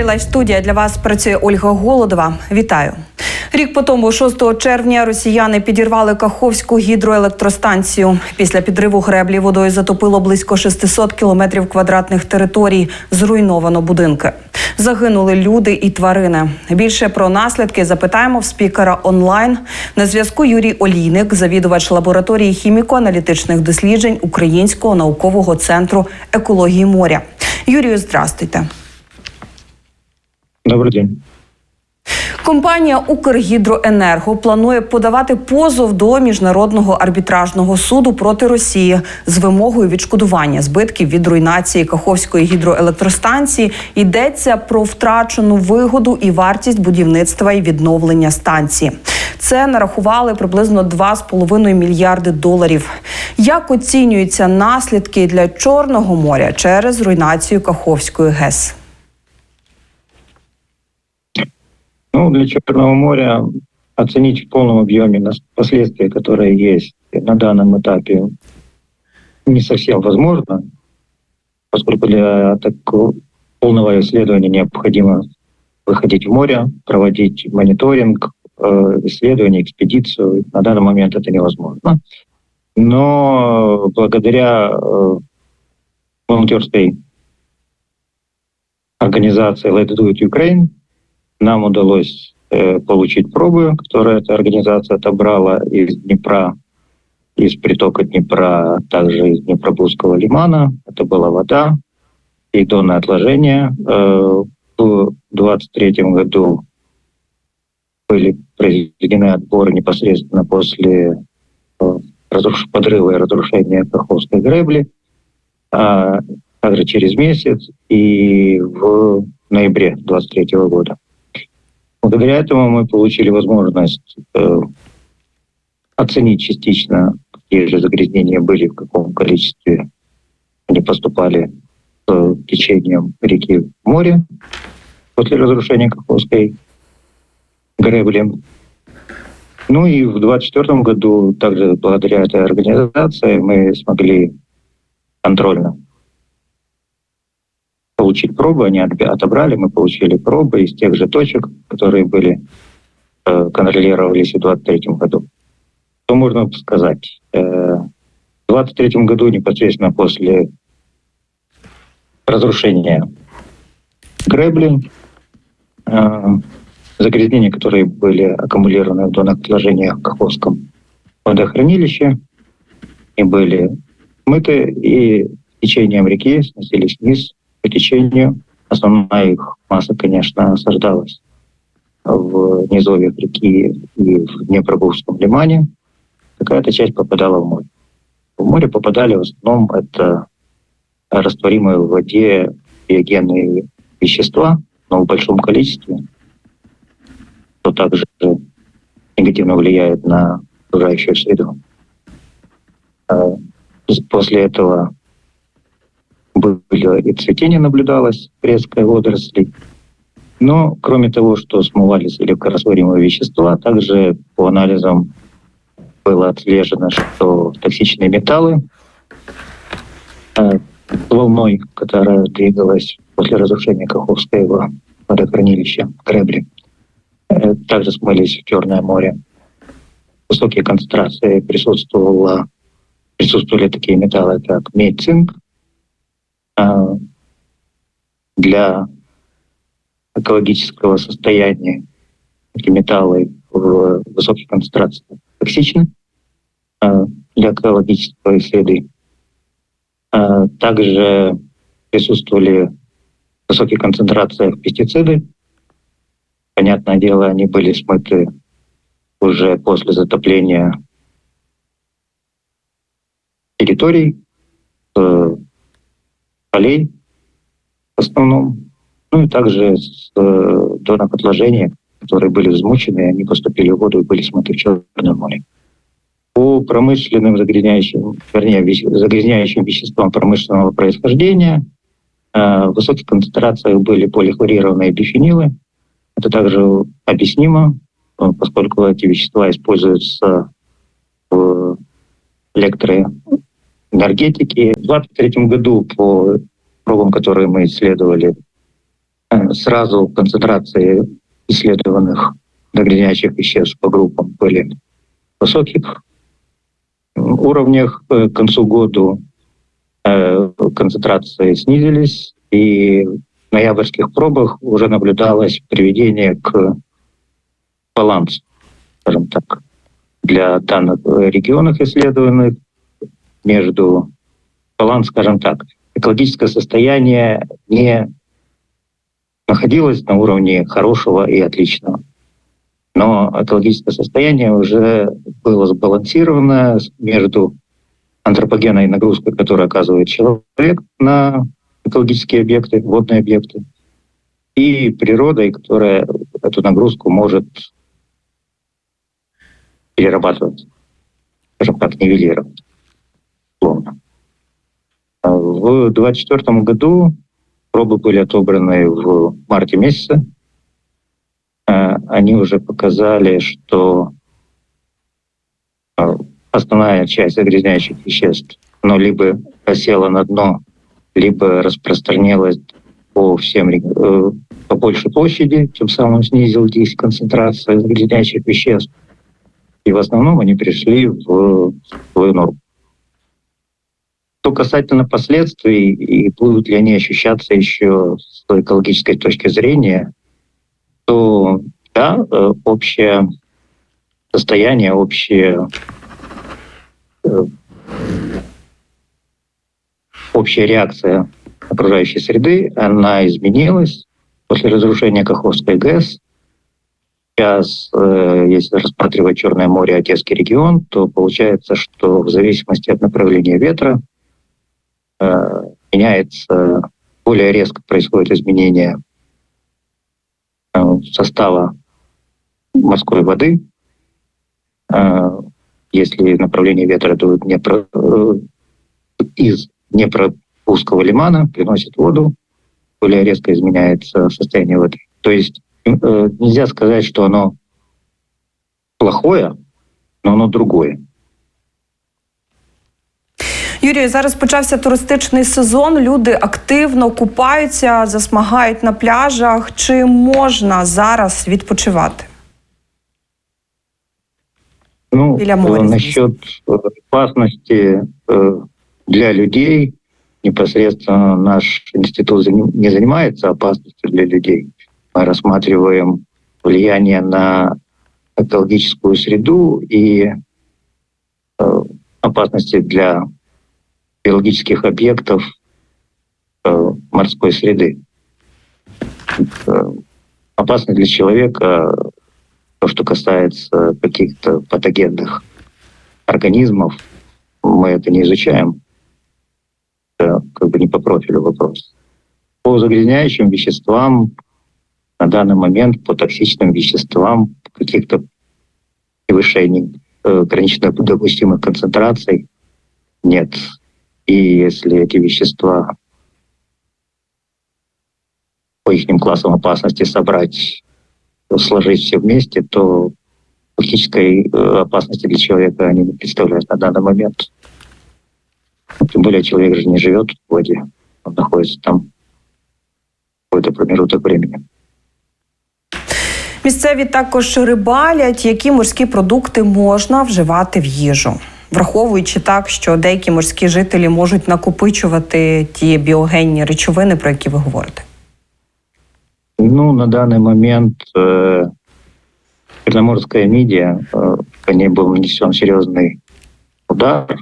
ефірі Лайв студія для вас працює Ольга Голодова. Вітаю. Рік по тому, 6 червня, росіяни підірвали Каховську гідроелектростанцію. Після підриву греблі водою затопило близько 600 кілометрів квадратних територій. Зруйновано будинки. Загинули люди і тварини. Більше про наслідки запитаємо в спікера онлайн. На зв'язку Юрій Олійник, завідувач лабораторії хіміко-аналітичних досліджень Українського наукового центру екології моря. Юрію, здрастуйте. Добрый день. Компанія Укргідроенерго планує подавати позов до міжнародного арбітражного суду проти Росії з вимогою відшкодування збитків від руйнації Каховської гідроелектростанції. Йдеться про втрачену вигоду і вартість будівництва і відновлення станції. Це нарахували приблизно 2,5 мільярди доларів. Як оцінюються наслідки для Чорного моря через руйнацію Каховської ГЕС? Ну, для Черного моря оценить в полном объеме последствия, которые есть на данном этапе, не совсем возможно, поскольку для такого полного исследования необходимо выходить в море, проводить мониторинг, э, исследования, экспедицию. На данный момент это невозможно. Но благодаря э, волонтерской организации Let Do It Ukraine нам удалось э, получить пробы, которые эта организация отобрала из Днепра, из притока Днепра, также из Днепробузского лимана. Это была вода и донное отложение. Э, в 23 году были произведены отборы непосредственно после э, подрыва и разрушения Каховской гребли, а также через месяц и в ноябре 23 года. Благодаря этому мы получили возможность э, оценить частично, какие же загрязнения были, в каком количестве они поступали с течением реки в море после разрушения Каховской гребли. Ну и в 2024 году, также благодаря этой организации, мы смогли контрольно получить пробы, они отобрали, мы получили пробы из тех же точек, которые были э, контролировались в 2023 году. Что можно сказать? Э, в 2023 году, непосредственно после разрушения гребли, э, загрязнения, которые были аккумулированы в донных отложениях в Каховском водохранилище, и были смыты, и течением реки сносились вниз по течению. Основная их масса, конечно, осаждалась в низовьях реки и в Днепробургском лимане. Какая-то часть попадала в море. В море попадали в основном это растворимые в воде биогенные вещества, но в большом количестве, что также негативно влияет на окружающую среду. А После этого были и цветение наблюдалось резкой водорослей. Но кроме того, что смывались легкорастворимые вещества, также по анализам было отслежено, что токсичные металлы э, волной, которая двигалась после разрушения Каховского водохранилища Гребли, э, также смылись в Черное море. Высокие концентрации присутствовало, присутствовали такие металлы, как медь, цинк, а, для экологического состояния эти металлы в высоких концентрациях токсичны а, для экологической среды. А, Также присутствовали в высоких концентрациях пестициды. Понятное дело, они были смыты уже после затопления территорий, э, полей в основном, ну и также с э, отложений, которые были взмучены, они поступили в воду и были смыты в Черное море. По промышленным загрязняющим, вернее, загрязняющим веществам промышленного происхождения э, в высоких концентрациях были полихлорированные бифенилы. Это также объяснимо, э, поскольку эти вещества используются в электроэнергетике. В 2023 году по пробам, которые мы исследовали Э, Сразу концентрации исследованных загрязняющих веществ по группам были высоких уровнях. Э, К концу года э, концентрации снизились, и в ноябрьских пробах уже наблюдалось приведение к балансу, скажем так, для данных э, регионов исследованных между баланс, скажем так, экологическое состояние не находилось на уровне хорошего и отличного. Но экологическое состояние уже было сбалансировано между антропогенной нагрузкой, которую оказывает человек на экологические объекты, водные объекты, и природой, которая эту нагрузку может перерабатывать, скажем так, нивелировать. Условно. А В 2024 году пробы были отобраны в марте месяце. Э, Они уже показали, что э, основная часть загрязняющих веществ, ну, либо осела на дно, либо распространилась по всем э, по большей площади, тем самым снизилась концентрация загрязняющих веществ. И в основном они пришли в свою норму. Что касательно последствий и будут ли они ощущаться еще с экологической точки зрения, то да, э, общее состояние, общее э, общая реакция окружающей среды, она изменилась после разрушения Каховской ГЭС. Сейчас, э, если рассматривать Черное море, Одесский регион, то получается, что в зависимости от направления ветра меняется, более резко происходит изменение э, состава морской воды. Э, Если направление ветра дует Днепро, э, из Днепропуского лимана, приносит воду, более резко изменяется состояние воды. То есть э, нельзя сказать, что оно плохое, но оно другое. Юрію, зараз почався туристичний сезон. Люди активно купаються, засмагають на пляжах. Чи можна зараз відпочивати? Ну, Или море э, здесь. насчет э, опасности э, для людей, непосредственно наш институт заним- не занимается опасностью для людей. Мы рассматриваем влияние на экологическую среду и э, опасности для биологических объектов э, морской среды. Э, опасно для человека то, что касается каких-то патогенных организмов, мы это не изучаем. Это как бы не по профилю вопрос. По загрязняющим веществам на данный момент, по токсичным веществам, каких-то превышений э, гранично допустимых концентраций нет. И если эти вещества по их классам опасности собрать сложить все вместе, то фактической э, опасности для человека они не представляют на данный момент. Тем более человек же не живет в воде, он находится там какой-то промежуток времени. Місцеві також рибалять, які морські продукти можна вживати в їжу, враховуючи так, що деякі морські жителі можуть накопичувати ті біогенні речовини, про які ви говорите. Ну, на данный момент э, Черноморская мидия, э, по ней был нанесен серьезный удар,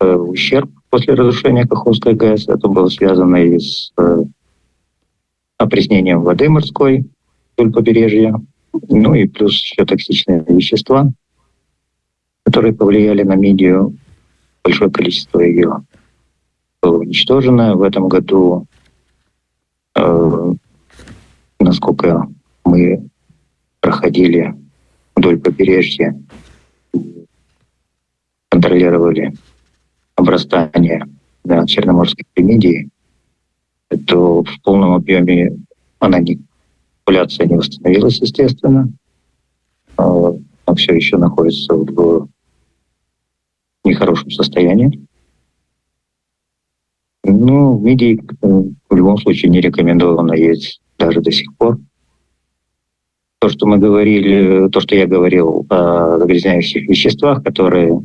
э, ущерб после разрушения Каховской ГЭС. Это было связано и с э, опреснением воды морской вдоль побережья, ну и плюс еще токсичные вещества, которые повлияли на мидию. Большое количество ее было уничтожено. В этом году э, насколько мы проходили вдоль побережья, контролировали обрастание да, черноморской пирамидии, то в полном объеме она не, популяция не восстановилась, естественно. А, Она все еще находится в нехорошем состоянии. Ну, мидий э, в любом случае не рекомендовано есть даже до сих пор. То, что мы говорили, то, что я говорил о загрязняющих веществах, которые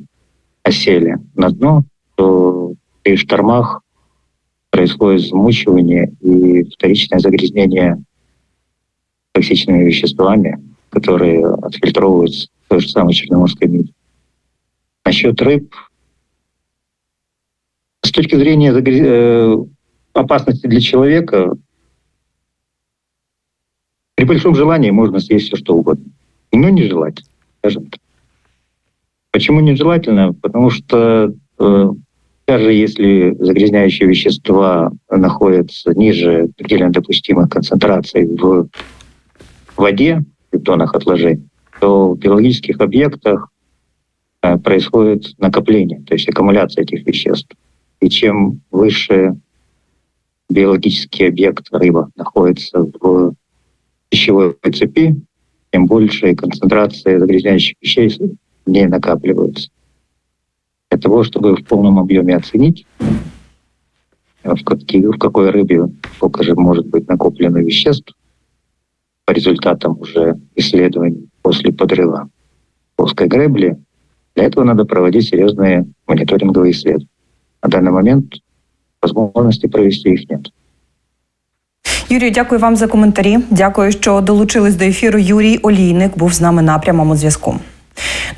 осели на дно, то при штормах происходит замучивание и вторичное загрязнение токсичными веществами, которые отфильтровываются в той же самой Черноморской миде. Насчет рыб, с точки зрения э, опасности для человека, при большом желании можно съесть все, что угодно. Но нежелательно, скажем так. Почему нежелательно? Потому что э, даже если загрязняющие вещества находятся ниже предельно допустимых концентраций в воде, в тонах отложений, то в биологических объектах происходит накопление, то есть аккумуляция этих веществ. И чем выше биологический объект рыба находится в пищевой цепи, тем больше концентрация загрязняющих вещей в ней накапливаются. Для того, чтобы в полном объеме оценить, э, в, какие, в какой рыбе сколько же может быть накоплено веществ, по результатам уже исследований после подрыва плоской гребли, для этого надо проводить серьезные мониторинговые исследования. На данный момент возможности провести их нет. Юрію, дякую вам за коментарі. Дякую, що долучились до ефіру. Юрій Олійник був з нами на прямому зв'язку.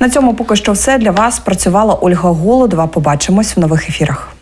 На цьому поки що все для вас працювала Ольга Голодова. Побачимось в нових ефірах.